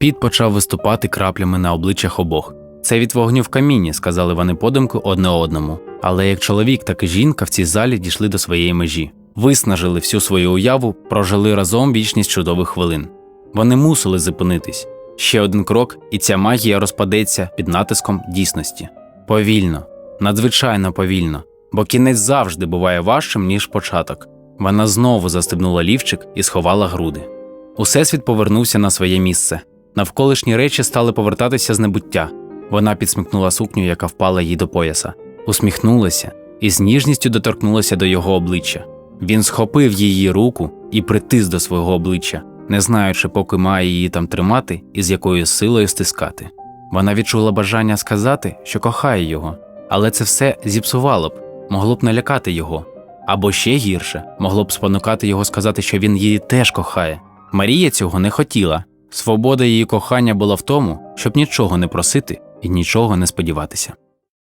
Піт почав виступати краплями на обличчях обох. Це від вогню в каміні, сказали вони подумки одне одному. Але як чоловік, так і жінка в цій залі дійшли до своєї межі, виснажили всю свою уяву, прожили разом вічність чудових хвилин. Вони мусили зупинитись. Ще один крок, і ця магія розпадеться під натиском дійсності. Повільно, надзвичайно повільно, бо кінець завжди буває важчим, ніж початок. Вона знову застебнула лівчик і сховала груди. Усесвіт повернувся на своє місце. Навколишні речі стали повертатися з небуття. Вона підсмикнула сукню, яка впала їй до пояса, усміхнулася і з ніжністю доторкнулася до його обличчя. Він схопив її руку і притис до свого обличчя, не знаючи, поки має її там тримати і з якою силою стискати. Вона відчула бажання сказати, що кохає його, але це все зіпсувало б, могло б налякати його. Або ще гірше, могло б спонукати його сказати, що він її теж кохає. Марія цього не хотіла. Свобода її кохання була в тому, щоб нічого не просити і нічого не сподіватися.